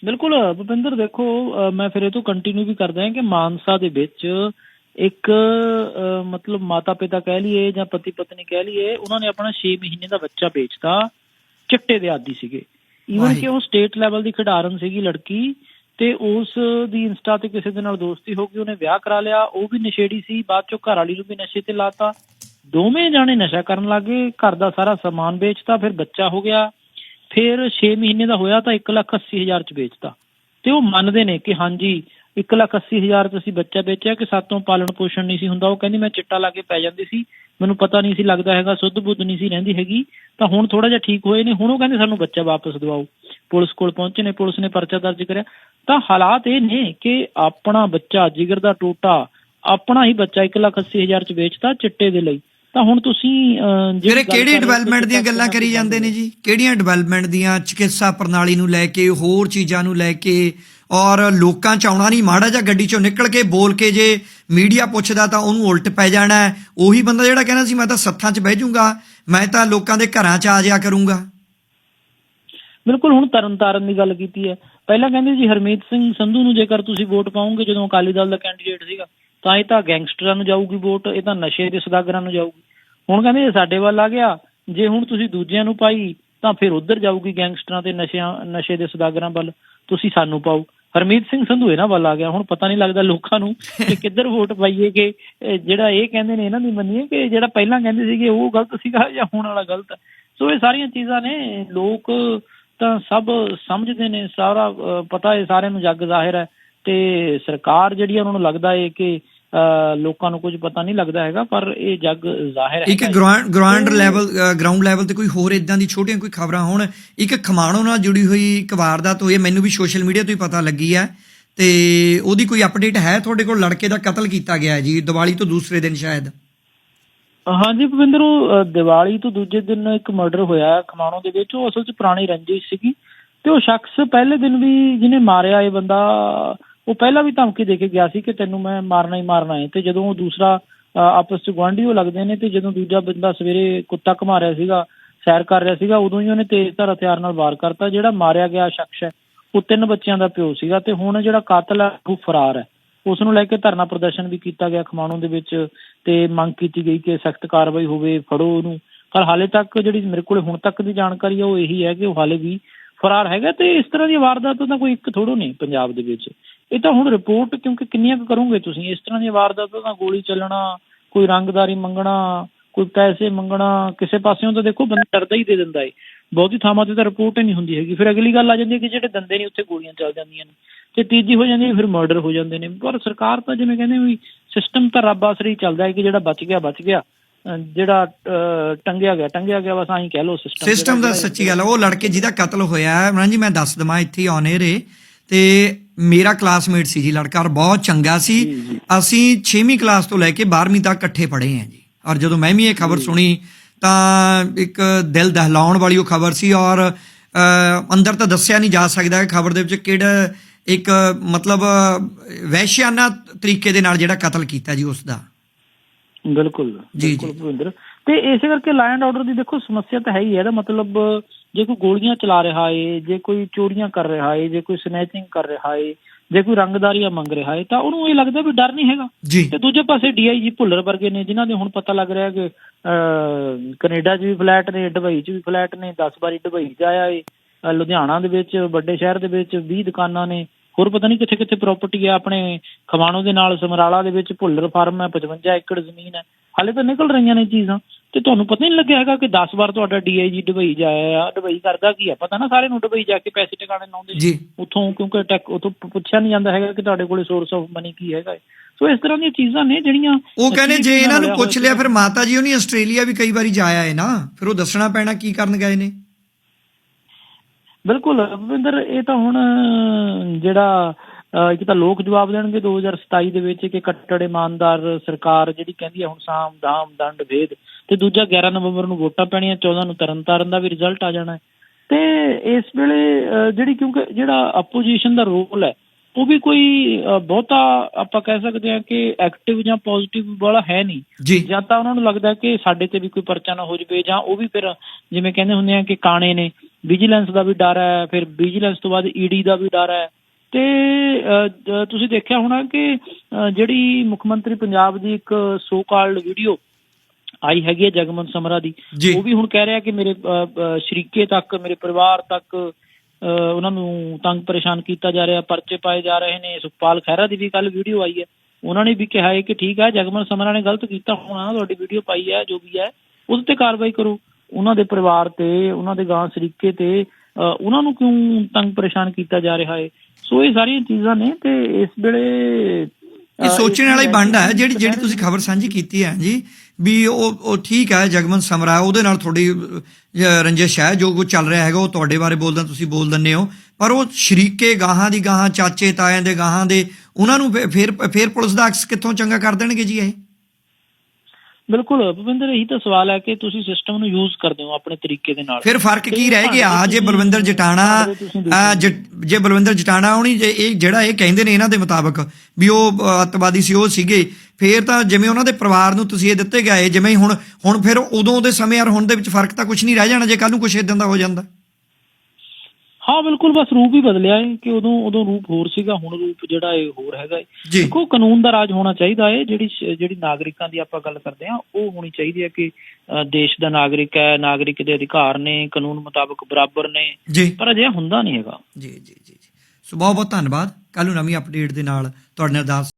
ਬਿਲਕੁਲ ਭੁਪਿੰਦਰ ਦੇਖੋ ਮੈਂ ਫਿਰ ਇਹ ਤੋਂ ਕੰਟੀਨਿਊ ਵੀ ਕਰਦਾ ਹਾਂ ਕਿ ਮਾਨਸਾ ਦੇ ਵਿੱਚ ਇੱਕ ਮਤਲਬ ਮਾਤਾ ਪਿਤਾ ਕਹਿ ਲਈਏ ਜਾਂ ਪਤੀ ਪਤਨੀ ਕਹਿ ਲਈਏ ਉਹਨਾਂ ਨੇ ਆਪਣਾ 6 ਮਹੀਨੇ ਦਾ ਬੱਚਾ ਵੇਚਤਾ ਚਿੱਟੇ ਦੇ ਆਦੀ ਸੀਗੇ। ਈਵਨ ਕਿ ਉਹ ਸਟੇਟ ਲੈਵਲ ਦੀ ਖਿਡਾਰਨ ਸੀਗੀ ਲੜਕੀ ਤੇ ਉਸ ਦੀ ਇੰਸਟਾ ਤੇ ਕਿਸੇ ਦੇ ਨਾਲ ਦੋਸਤੀ ਹੋ ਗਈ ਉਹਨੇ ਵਿਆਹ ਕਰਾ ਲਿਆ ਉਹ ਵੀ ਨਸ਼ੇੜੀ ਸੀ ਬਾਅਦ ਚੋਂ ਘਰ ਵਾਲੀ ਨੂੰ ਵੀ ਨਸ਼ੇ ਤੇ ਲਾਤਾ। ਦੋਵੇਂ ਜਾਣੇ ਨਸ਼ਾ ਕਰਨ ਲੱਗੇ ਘਰ ਦਾ ਸਾਰਾ ਸਮਾਨ ਵੇਚਤਾ ਫਿਰ ਬੱਚਾ ਹੋ ਗਿਆ। ਫਿਰ 6 ਮਹੀਨੇ ਦਾ ਹੋਇਆ ਤਾਂ 1 ਲੱਖ 80 ਹਜ਼ਾਰ ਚ ਵੇਚਤਾ। ਤੇ ਉਹ ਮੰਨਦੇ ਨੇ ਕਿ ਹਾਂਜੀ 1 ਲੱਖ 80 ਹਜ਼ਾਰ ਚ ਅਸੀਂ ਬੱਚਾ ਵੇਚਿਆ ਕਿ ਸਾਤੋਂ ਪਾਲਣ ਪੋਸ਼ਣ ਨਹੀਂ ਸੀ ਹੁੰਦਾ। ਉਹ ਕਹਿੰਦੀ ਮੈਂ ਚਿੱਟਾ ਲਾ ਕੇ ਪੈ ਜਾਂਦੀ ਸੀ। ਮੈਨੂੰ ਪਤਾ ਨਹੀਂ ਸੀ ਲੱਗਦਾ ਹੈਗਾ ਸੁੱਧ ਬੁੱਧ ਨਹੀਂ ਸੀ ਰਹਿੰਦੀ ਹੈਗੀ। ਤਾਂ ਹੁਣ ਥੋੜਾ ਜਿਹਾ ਠੀਕ ਹੋਏ ਨੇ। ਹੁਣ ਉਹ ਕਹਿੰਦੇ ਸਾਨੂੰ ਬੱਚਾ ਵਾਪਸ ਦਿਵਾਓ। ਪੁਲਿਸ ਕੋਲ ਪਹੁੰਚੇ ਨੇ। ਪੁਲਿਸ ਨੇ ਪਰਚਾ ਦਰਜ ਕਰਿਆ। ਤਾਂ ਹਾਲਾਤ ਇਹ ਨੇ ਕਿ ਆਪਣਾ ਬੱਚਾ ਜਿਗਰ ਦਾ ਟੋਟਾ ਆਪਣਾ ਹੀ ਬੱਚਾ 1 ਲੱਖ 80 ਹਜ਼ਾਰ ਚ ਵੇਚਤਾ ਚਿੱਟੇ ਦੇ ਲਈ। ਤਾਂ ਹੁਣ ਤੁਸੀਂ ਜਿਹੜੀ ਕਿਹੜੀ ਡਿਵੈਲਪਮੈਂਟ ਦੀਆਂ ਗੱਲਾਂ ਕਰੀ ਜਾਂਦੇ ਨੇ ਜੀ? ਕਿਹੜੀਆਂ ਡਿਵੈਲਪਮੈਂਟ ਦੀਆਂ ਚਿਕਿਤਸਾ ਪ੍ਰਣਾਲੀ ਨੂੰ ਲੈ ਕੇ ਹੋਰ ਚੀਜ਼ਾਂ ਨੂੰ ਲੈ ਕੇ ਔਰ ਲੋਕਾਂ ਚ ਆਉਣਾ ਨਹੀਂ, ਮਾੜਾ ਜਿਹਾ ਗੱਡੀ ਚੋਂ ਨਿਕਲ ਕੇ ਬੋਲ ਕੇ ਜੇ ਮੀਡੀਆ ਪੁੱਛਦਾ ਤਾਂ ਉਹਨੂੰ ਉਲਟ ਪੈ ਜਾਣਾ ਉਹੀ ਬੰਦਾ ਜਿਹੜਾ ਕਹਿੰਦਾ ਸੀ, ਮੈਂ ਤਾਂ ਸੱਥਾਂ 'ਚ ਬਹਿ ਜਾਊਂਗਾ, ਮੈਂ ਤਾਂ ਲੋਕਾਂ ਦੇ ਘਰਾਂ 'ਚ ਆ ਜਾਇਆ ਕਰੂੰਗਾ। ਬਿਲਕੁਲ, ਹੁਣ ਤਰਨ ਦੀ ਗੱਲ ਕੀਤੀ ਹੈ। ਪਹਿਲਾਂ ਕਹਿੰਦੇ ਜੀ ਹਰਮੀਤ ਸਿੰਘ ਸੰਧੂ ਨੂੰ ਜੇਕਰ ਤੁਸੀਂ ਵੋਟ ਪਾਓਗੇ, ਜਦੋਂ ਅਕਾਲੀ ਦਲ ਦਾ ਕੈਂਡੀਡੇਟ ਸੀਗਾ, ਤਾਂ ਇਹ ਤਾਂ ਗੈਂਗਸਟਰਾਂ ਨੂੰ ਜਾਊਗੀ ਵੋਟ, ਇਹ ਤਾਂ ਨਸ਼ੇ ਦੇ ਸਦਾਗਰਾਂ ਨੂੰ ਜਾਊਗੀ। ਹੁਣ ਕਹਿੰਦੇ ਇਹ ਸਾਡੇ ਵੱਲ ਆ ਗਿਆ, ਜੇ ਹੁਣ ਤੁਸੀਂ ਦੂਜਿਆਂ ਨੂੰ ਪਾਈ, ਤਾਂ ਫਿਰ ਉਧਰ ਜਾਊਗੀ ਗੈਂਗਸਟਰਾਂ ਤੇ ਨਸ਼ਿਆਂ, ਨਸ਼ੇ ਦੇ ਸਦਾਗਰਾਂ ਵੱਲ। ਤੁਸੀਂ ਸਾਨੂੰ ਪਾਓ। ਹਰਮੀਤ ਸਿੰਘ ਸੰਧੂ ਇਹਨਾਂ ਵੱਲ ਆ ਗਿਆ ਹੁਣ ਪਤਾ ਨਹੀਂ ਲੱਗਦਾ ਲੋਕਾਂ ਨੂੰ ਕਿ <laughs> ਕਿੱਧਰ ਵੋਟ ਪਾਈਏ ਕਿ ਜਿਹੜਾ ਇਹ ਕਹਿੰਦੇ ਨੇ ਇਹਨਾਂ ਦੀ ਮੰਨੀਏ ਕਿ ਜਿਹੜਾ ਪਹਿਲਾਂ ਕਹਿੰਦੇ ਸੀਗੇ ਉਹ ਗਲਤ ਸੀਗਾ ਜਾਂ ਹੁਣ ਵਾਲਾ ਗਲਤ। ਸੋ ਇਹ ਸਾਰੀਆਂ ਚੀਜ਼ਾਂ ਨੇ ਲੋਕ ਤਾਂ ਸਭ ਸਮਝਦੇ ਨੇ ਸਾਰਾ ਪਤਾ ਹੈ ਸਾਰਿਆਂ ਨੂੰ ਜੱਗ ਜ਼ਾਹਿਰ ਹੈ ਤੇ ਸਰਕਾਰ ਜਿਹੜੀ ਆ ਉਹਨਾਂ ਨੂੰ ਲੱਗਦਾ ਹੈ ਕਿ ਲੋਕਾਂ ਨੂੰ ਕੁਝ ਪਤਾ ਨਹੀਂ ਲੱਗਦਾ ਹੈਗਾ ਪਰ ਇਹ ਜੱਗ ਜ਼ਾਹਿਰ ਹੈ। ਇੱਕ ਗਰਾਊਂਡ ਲੈਵਲ ਗਰਾਊਂਡ ਲੈਵਲ ਤੇ ਕੋਈ ਹੋਰ ਇਦਾਂ ਦੀ ਛੋਟੀਆਂ ਕੋਈ ਖਬਰਾਂ ਹੋਣ ਇੱਕ ਖਮਾਣੋ ਨਾਲ ਜੁੜੀ ਹੋਈ ਇੱਕ ਵਾਰਦਾਤ ਹੋਈ ਮੈਨੂੰ ਵੀ ਸੋਸ਼ਲ ਮੀਡੀਆ ਤੋਂ ਹੀ ਪਤਾ ਲੱਗੀ ਹੈ। ਤੇ ਉਹਦੀ ਕੋਈ ਅਪਡੇਟ ਹੈ ਤੁਹਾਡੇ ਕੋਲ? ਲੜਕੇ ਦਾ ਕਤਲ ਕੀਤਾ ਗਿਆ ਹੈ ਜੀ ਦੀਵਾਲੀ ਤੋਂ ਦੂਸਰੇ ਦਿਨ ਸ਼ਾਇਦ। ਹਾਂਜੀ ਭਵਿੰਦਰ ਉਹ ਦੀਵਾਲੀ ਤੋਂ ਦੂਜੇ ਦਿਨ ਇੱਕ ਮਰਡਰ ਹੋਇਆ ਖਮਾਣੋ ਦੇ ਵਿੱਚ। ਉਹ ਅਸਲ 'ਚ ਪੁਰਾਣੀ ਰੰਜਿਸ਼ ਸੀਗੀ। ਤੇ ਉਹ ਸ਼ਖਸ ਪਹਿਲੇ ਦਿਨ ਵੀ ਜਿਹਨੇ ਮਾਰਿਆ ਇਹ ਬੰਦਾ ਉਹ ਪਹਿਲਾਂ ਵੀ ਧਮਕੀ ਦੇ ਕੇ ਗਿਆ ਸੀ ਕਿ ਤੈਨੂੰ ਮੈਂ ਮਾਰਨਾ ਹੀ ਮਾਰਨਾ ਹੈ ਤੇ ਜਦੋਂ ਉਹ ਦੂਸਰਾ ਆਪਸ 'ਚ ਗੁਆਂਢੀ ਉਹ ਲੱਗਦੇ ਨੇ ਤੇ ਜਦੋਂ ਦੂਜਾ ਬੰਦਾ ਸਵੇਰੇ ਕੁੱਤਾ ਘਮਾ ਰਿਹਾ ਸੀਗਾ, ਸੈਰ ਕਰ ਰਿਹਾ ਸੀਗਾ, ਉਦੋਂ ਹੀ ਉਹਨੇ ਤੇਜ਼ਧਾਰ ਹਥਿਆਰ ਨਾਲ ਵਾਰ ਕਰਤਾ, ਜਿਹੜਾ ਮਾਰਿਆ ਗਿਆ ਸ਼ਖਸ ਹੈ, ਉਹ ਤਿੰਨ ਬੱਚਿਆਂ ਦਾ ਪਿਓ ਸੀਗਾ ਤੇ ਹੁਣ ਜਿਹੜਾ ਕਾਤਲ ਹੈ, ਉਹ ਫਰਾਰ ਹੈ। ਉਸ ਨੂੰ ਲੈ ਕੇ ਧਰਨਾ ਪ੍ਰਦਰਸ਼ਨ ਵੀ ਕੀਤਾ ਗਿਆ ਖਮਾਣੋ ਦੇ ਵਿੱਚ ਤੇ ਮੰਗ ਕੀਤੀ ਗਈ ਕਿ ਸਖਤ ਕਾਰਵਾਈ ਹੋਵੇ, ਫੜੋ ਉਹਨੂੰ। ਪਰ ਹਾਲੇ ਤੱਕ ਜਿਹੜੀ ਮੇਰੇ ਕੋਲ ਹੁਣ ਤੱਕ ਦੀ ਜਾਣਕਾਰੀ ਹੈ ਉਹ ਇਹੀ ਹੈ ਕਿ ਉਹ ਹਾਲੇ ਵੀ ਫਰਾਰ ਹੈਗਾ ਤੇ ਇਸ ਤਰ੍ਹਾਂ ਦੀ ਵਾਰਦਾਤ ਤਾਂ ਕੋਈ ਇੱਕ ਥੋੜੋ ਨਹੀਂ ਪੰਜਾਬ ਦੇ ਵਿੱਚ। ਇਹ ਤਾਂ ਹੁਣ ਰਿਪੋਰਟ ਕਿਉਂਕਿ ਕਿੰਨੀਆਂ ਕਰੋਗੇ ਤੁਸੀਂ? ਇਸ ਤਰ੍ਹਾਂ ਦੀਆਂ ਵਾਰਦਾਤਾਂ ਤਾਂ ਗੋਲੀ ਚੱਲਣਾ ਕੋਈ ਰੰਗਦਾਰੀ ਮੰਗਣਾ ਕੋਈ ਪੈਸੇ ਮੰਗਣਾ ਕਿਸੇ ਪਾਸਿਓਂ ਤਾਂ ਦੇਖੋ ਬੰਦਾ ਡਰਦਾ ਹੀ ਦੇ ਦਿੰਦਾ ਏ। ਬਹੁਤੀ ਥਾਵਾਂ ਤੇ ਤਾਂ ਰਿਪੋਰਟ ਹੀ ਨਹੀਂ ਹੁੰਦੀ ਹੈਗੀ। ਫਿਰ ਅਗਲੀ ਗੱਲ ਆ ਜਾਂਦੀ ਹੈ ਕਿ ਜਿਹੜੇ ਦੰਦੇ ਨਹੀਂ ਉੱਥੇ ਗੋਲੀਆਂ ਚੱਲ ਜਾਂਦੀਆਂ ਨੇ। ਤੇ ਤੀਜੀ ਹੋ ਜਾਂਦੀ ਹੈ ਫਿਰ ਮਰਡਰ ਹੋ ਜਾਂਦੇ ਨੇ। ਪਰ ਸਰਕਾਰ ਤਾਂ ਜਿਵੇਂ ਕਹਿੰਦੇ ਵੀ ਸਿਸਟਮ ਤਾਂ ਰੱਬ ਆਸਰੇ ਹੀ ਚੱਲਦਾ ਹੈ ਕਿ ਜਿਹੜਾ ਬਚ ਗਿਆ ਬਚ ਗਿਆ। ਜਿਹੜਾ ਟੰਗਿਆ ਗਿਆ ਟੰਗਿਆ ਗਿਆ ਬਸ ਐਂ ਕਹਿ ਲਓ ਸਿਸਟਮ ਸਿਸਟਮ ਦਾ ਸੱਚੀ ਗੱਲ ਉਹ ਲੜਕੇ ਜਿਹਦਾ ਕਤਲ ਹੋਇਆ ਹੈ। ਮਨ ਜੀ ਮੈਂ ਦੱਸ ਦਵਾਂ ਇੱਥੇ ਔਨ 에ਅਰ ਏ। ਤੇ ਮੇਰਾ ਕਲਾਸਮੇਟ ਸੀ ਜੀ ਲੜਕਾ ਔਰ ਬਹੁਤ ਚੰਗਾ ਸੀ। ਅਸੀਂ 6ਵੀਂ ਕਲਾਸ ਤੋਂ ਲੈ ਕੇ 12ਵੀਂ ਤੱਕ ਇਕੱਠੇ ਪੜ੍ਹੇ ਹਾਂ ਜੀ। ਔਰ ਜਦੋਂ ਮੈਂ ਵੀ ਇਹ ਖਬਰ ਸੁਣੀ ਤਾਂ ਇੱਕ ਦਿਲ ਦਹਿਲਾਉਣ ਵਾਲੀ ਉਹ ਖਬਰ ਸੀ ਔਰ ਅੰਦਰ ਤਾਂ ਦੱਸਿਆ ਨਹੀਂ ਜਾ ਸਕਦਾ ਖਬਰ ਦੇ ਵਿੱਚ ਕਿਹੜਾ ਇੱਕ ਮਤਲਬ ਵਹਿਸ਼ਿਆਨਾ ਤਰੀਕੇ ਦੇ ਨਾਲ ਜਿਹੜਾ ਕਤਲ ਕੀਤਾ ਜੀ ਉਸ ਦਾ ਬਿਲਕੁਲ ਬਿਲਕੁਲ ਤੇ ਇਸੇ ਕਰਕੇ ਲਾਇਨ ਆਰਡਰ ਦੀ ਦੇਖੋ ਸਮੱਸਿਆ ਤਾਂ ਹੈ ਹੀ ਹੈ ਇਹਦਾ ਮਤਲਬ ਜੇ ਕੋਈ ਗੋਲੀਆਂ ਚਲਾ ਰਿਹਾ ਏ ਜੇ ਕੋਈ ਚੋਰੀਆਂ ਕਰ ਰਿਹਾ ਏ ਜੇ ਕੋਈ ਸਨੈਚਿੰਗ ਕਰ ਰਿਹਾ ਏ ਜੇ ਕੋਈ ਰੰਗਦਾਰੀਆਂ ਮੰਗ ਰਿਹਾ ਏ ਤਾਂ ਉਹਨੂੰ ਇਹ ਲੱਗਦਾ ਵੀ ਡਰ ਨਹੀਂ ਹੈਗਾ। ਤੇ ਦੂਜੇ ਪਾਸੇ ਡੀਆਈਜੀ ਭੁੱਲਰ ਵਰਗੇ ਨੇ ਜਿਨ੍ਹਾਂ ਦੇ ਹੁਣ ਪਤਾ ਲੱਗ ਰਿਹਾ ਕਿ ਕੈਨੇਡਾ 'ਚ ਵੀ ਫਲੈਟ ਨੇ ਦੁਬਈ 'ਚ ਵੀ ਫਲੈਟ ਨੇ 10 ਵਾਰੀ ਦੁਬਈ 'ਚ ਆਇਆ ਏ ਲੁਧਿਆਣਾ ਦੇ ਵਿੱਚ ਵੱਡੇ ਸ਼ਹਿਰ ਦੇ ਵਿੱਚ 20 ਦੁਕਾਨਾਂ ਨੇ ਹੋਰ ਪਤਾ ਨਹੀਂ ਕਿੱਥੇ ਕਿੱਥੇ ਪ੍ਰਾਪਰਟੀ ਹੈ ਆਪਣੇ ਖਮਾਣੋ ਦੇ ਨਾਲ ਸਮਰਾਲਾ ਦੇ ਵਿੱਚ ਭੁੱਲਰ ਫਾਰਮ ਹੈ 55 ਏਕੜ ਜ਼ਮੀਨ ਹੈ। ਹਾਲੇ ਤਾਂ ਨਿਕਲ ਰਹੀਆਂ ਨੇ ਚੀਜ਼ਾਂ। ਤੇ ਤੁਹਾਨੂੰ ਪਤਾ ਨਹੀਂ ਲੱਗਿਆ ਹੈਗਾ ਕਿ 10 ਵਾਰ ਤੁਹਾਡਾ ਡੀਆਈਜੀ ਦੁਬਈ ਜਾਇਆ ਆ ਦੁਬਈ ਕਰਦਾ ਕੀ ਆ? ਪਤਾ ਨਾ ਸਾਰੇ ਨੂੰ ਦੁਬਈ ਜਾ ਕੇ ਪੈਸੇ ਟਿਕਾਣੇ ਲਾਉਂਦੇ ਜੀ। ਉਥੋਂ ਕਿਉਂਕਿ ਟੈਕ ਉਥੋਂ ਪੁੱਛਿਆ ਨਹੀਂ ਜਾਂਦਾ ਹੈਗਾ ਕਿ ਤੁਹਾਡੇ ਕੋਲੇ ਸੋਰਸ ਆਫ ਮਨੀ ਕੀ ਹੈਗਾ ਹੈ। ਸੋ ਇਸ ਤਰ੍ਹਾਂ ਦੀਆਂ ਚੀਜ਼ਾਂ ਨੇ ਜਿਹੜੀਆਂ ਉਹ ਕਹਿੰਦੇ ਜੇ ਇਹਨਾਂ ਨੂੰ ਪੁੱਛ ਲਿਆ ਫਿਰ ਮਾਤਾ ਜੀ ਉਹਨੀ ਆਸਟ੍ਰੇਲੀਆ ਵੀ ਕਈ ਵਾਰੀ ਜਾਇਆ ਹੈ ਨਾ ਫਿਰ ਉਹ ਦੱਸਣਾ ਪੈਣਾ ਕੀ ਕਰਨ ਗਏ ਨੇ। ਬਿਲਕੁਲ ਭਵਿੰਦਰ ਇਹ ਤਾਂ ਹੁਣ ਜਿਹੜਾ ਇੱਕ ਤਾਂ ਲੋਕ ਜਵਾਬ ਦੇਣਗੇ 2027 ਦੇ ਵਿੱਚ ਕਿ ਕੱਟੜ ਇਮਾਨਦਾਰ ਸਰਕਾਰ ਜਿਹੜੀ ਕਹਿੰਦੀ ਹੈ ਹੁਣ ਸਾਮ ਦਾਮ ਦੰਡ ਭੇਦ ਤੇ ਦੂਜਾ 11 ਨਵੰਬਰ ਨੂੰ ਵੋਟਾਂ ਪੈਣੀਆਂ 14 ਨੂੰ ਤਰਨਤਾਰਨ ਦਾ ਵੀ ਰਿਜ਼ਲਟ ਆ ਜਾਣਾ ਹੈ। ਤੇ ਇਸ ਵੇਲੇ ਜਿਹੜੀ ਕਿਉਂਕਿ ਜਿਹੜਾ ਆਪੋਜੀਸ਼ਨ ਦਾ ਰੋਲ ਹੈ ਉਹ ਵੀ ਕੋਈ ਬਹੁਤਾ ਆਪਾਂ ਕਹਿ ਸਕਦੇ ਹਾਂ ਕਿ ਐਕਟਿਵ ਜਾਂ ਪੋਜ਼ਿਟਿਵ ਵਾਲਾ ਹੈ ਨਹੀਂ। ਜਾਂ। ਤਾਂ ਉਹਨਾਂ ਨੂੰ ਲੱਗਦਾ ਕਿ ਸਾਡੇ ਤੇ ਵੀ ਕੋਈ ਪਰਚਾ ਨਾ ਹੋ ਜਵੇ ਜਾਂ ਉਹ ਵੀ ਫਿਰ ਜਿਵੇਂ ਕਹਿੰਦੇ ਹੁੰਦੇ ਆ ਕਿ ਕਾਣੇ ਨੇ ਵਿਜੀਲੈਂਸ ਦਾ ਵੀ ਡਰ ਹੈ ਫਿਰ ਵਿਜੀਲੈਂਸ ਤੋਂ ਬਾਅਦ ਈਡੀ ਦਾ ਵੀ ਡਰ ਹੈ। ਤੇ ਤੁਸੀਂ ਦੇਖਿਆ ਹੋਣਾ ਕਿ ਜਿਹੜੀ ਮੁੱਖ ਮੰਤਰੀ ਪੰਜਾਬ ਦੀ ਇੱਕ ਸੋ ਕਾਲਡ ਵੀਡੀਓ ਆਈ ਹੈਗੀ ਹੈ ਜਗਮਨ ਸਮਰਾ ਦੀ ਉਹ ਵੀ ਹੁਣ ਕਹਿ ਰਿਹਾ ਕਿ ਮੇਰੇ ਸ਼ਰੀਕੇ ਤੱਕ ਮੇਰੇ ਪਰਿਵਾਰ ਤੱਕ ਉਹਨਾਂ ਨੂੰ ਤੰਗ ਪਰੇਸ਼ਾਨ ਕੀਤਾ ਜਾ ਰਿਹਾ ਪਰਚੇ ਪਾਏ ਜਾ ਰਹੇ ਨੇ ਸੁਖਪਾਲ ਖਹਿਰਾ ਦੀ ਵੀ ਕੱਲ ਵੀਡੀਓ ਆਈ ਹੈ। ਉਹਨਾਂ ਨੇ ਵੀ ਕਿਹਾ ਹੈ ਕਿ ਠੀਕ ਹੈ ਜਗਮਨ ਸਮਰਾ ਨੇ ਗਲਤ ਕੀਤਾ ਹੋਣਾ ਤੁਹਾਡੀ ਵੀਡੀਓ ਪਾਈ ਹੈ ਜੋ ਵੀ ਹੈ ਉਸ ਤੇ ਕਾਰਵਾਈ ਕਰੋ। ਉਹਨਾਂ ਦੇ ਪਰਿਵਾਰ ਤੇ ਉਹਨਾਂ ਦੇ ਗਾਂ ਸ਼ਰੀਕੇ ਤੇ ਉਹਨਾਂ ਨੂੰ ਕਿਉਂ ਤੰਗ ਪਰੇਸ਼ਾਨ ਕੀਤਾ ਜਾ ਰਿਹਾ ਹੈ? ਸੋ ਇਹ ਸਾਰੀਆਂ ਚੀਜ਼ਾਂ ਨੇ ਤੇ ਇਸ ਵੇਲੇ ਇਹ ਸੋਚਣ ਵਾਲੀ ਹੈ ਲੈ ਕੇ ਜਿਹੜੀ ਜਿਹੜੀ ਤੁਸੀਂ ਖਬਰ ਸਾਂਝੀ ਕੀਤੀ ਹੈ ਜੀ ਵੀ ਉਹ ਉਹ ਠੀਕ ਹੈ ਜਗਮਨ ਸਮਰਾ ਉਹਦੇ ਨਾਲ ਤੁਹਾਡੀ ਅਹ, ਰੰਜਿਸ਼ ਹੈ ਜੋ ਕੁਝ ਚੱਲ ਰਿਹਾ ਹੈਗਾ ਉਹ ਤੁਹਾਡੇ ਬਾਰੇ ਬੋਲਦਾ ਤੁਸੀਂ ਬੋਲ ਦਿੰਦੇ ਹੋ। ਪਰ ਉਹ ਸ਼ਰੀਕੇ ਗਾਹਾਂ ਦੀ ਗਾਹਾਂ ਚਾਚੇ ਤਾਇਆਂ ਦੇ ਗਾਹਾਂ ਦੇ ਉਹਨਾਂ ਨੂੰ ਫੇਰ ਫੇਰ ਪੁਲਿਸ ਦਾ ਅਕਸ ਕਿੱਥੋਂ ਚੰਗਾ ਕਰ ਦੇਣਗੇ ਜੀ ਇਹ? ਬਿਲਕੁਲ ਭੁਪਿੰਦਰ ਇਹੀ ਤਾਂ ਸਵਾਲ ਹੈ ਕਿ ਤੁਸੀਂ ਸਿਸਟਮ ਨੂੰ ਯੂਜ਼ ਕਰਦੇ ਹੋ ਆਪਣੇ ਤਰੀਕੇ ਦੇ ਨਾਲ। ਫਿਰ ਫ਼ਰਕ ਕੀ ਰਹਿ ਗਿਆ? ਜੇ ਬਲਵਿੰਦਰ ਜਟਾਣਾ ਜ- ਬਲਵਿੰਦਰ ਜਟਾਣਾ ਹੋਣੀ ਜੇ ਇਹ ਜਿਹੜਾ ਇਹ ਕਹਿੰਦੇ ਨੇ ਇਹਨਾਂ ਦੇ ਮੁਤਾਬਕ ਵੀ ਉਹ ਅੱਤਵਾਦੀ ਸੀ ਉਹ ਸੀਗੇ ਫੇਰ ਤਾਂ ਜਿਵੇਂ ਉਹਨਾਂ ਦੇ ਪਰਿਵਾਰ ਨੂੰ ਤੁਸੀਂ ਇਹ ਦਿੱਤੇ ਗਏ ਜਿਵੇਂ ਹੁਣ ਹੁਣ ਫਿਰ ਉਦੋਂ ਦੇ ਸਮੇਂ ਔਰ ਹੁਣ ਦੇ ਵਿੱਚ ਫ਼ਰਕ ਤਾਂ ਕੁਝ ਨਹੀਂ ਰਹਿ ਜਾਣਾ ਜੇ ਕੱਲ ਨੂੰ ਕੁਝ ਇਦਾਂ ਦਾ ਹੋ ਜਾਂਦਾ। ਹਾਂ ਬਿਲਕੁਲ ਬਸ ਰੂਪ ਹੀ ਬਦਲਿਆ ਹੈ ਕਿ ਉਦੋਂ ਉਦੋਂ ਰੂਪ ਹੋਰ ਸੀਗਾ ਹੁਣ ਰੂਪ ਜਿਹੜਾ ਇਹ ਹੋਰ ਹੈਗਾ ਹੈ ਦੇਖੋ ਕਾਨੂੰਨ ਦਾ ਰਾਜ ਹੋਣਾ ਚਾਹੀਦਾ ਹੈ ਜਿਹੜੀ ਜਿਹੜੀ ਨਾਗਰਿਕਾਂ ਦੀ ਆਪਾਂ ਗੱਲ ਕਰਦੇ ਹਾਂ ਉਹ ਹੋਣੀ ਚਾਹੀਦੀ ਹੈ ਕਿ ਦੇਸ਼ ਦਾ ਨਾਗਰਿਕ ਹੈ ਨਾਗਰਿਕ ਦੇ ਅਧਿਕਾਰ ਨੇ ਕਾਨੂੰਨ ਮੁਤਾਬਕ ਬਰਾਬਰ ਨੇ। ਪਰ ਅਜਿਹਾ ਹੁੰਦਾ ਨਹੀਂ ਹੈਗਾ। ਜੀ ਜੀ ਜੀ ਸੋ ਬਹੁਤ ਬਹੁਤ ਧੰਨਵਾਦ। ਕੱਲ ਨੂੰ ਨਵੀਂ ਅਪਡੇਟ ਦੇ ਨਾਲ ਤੁਹਾਡੇ ਨਾਲ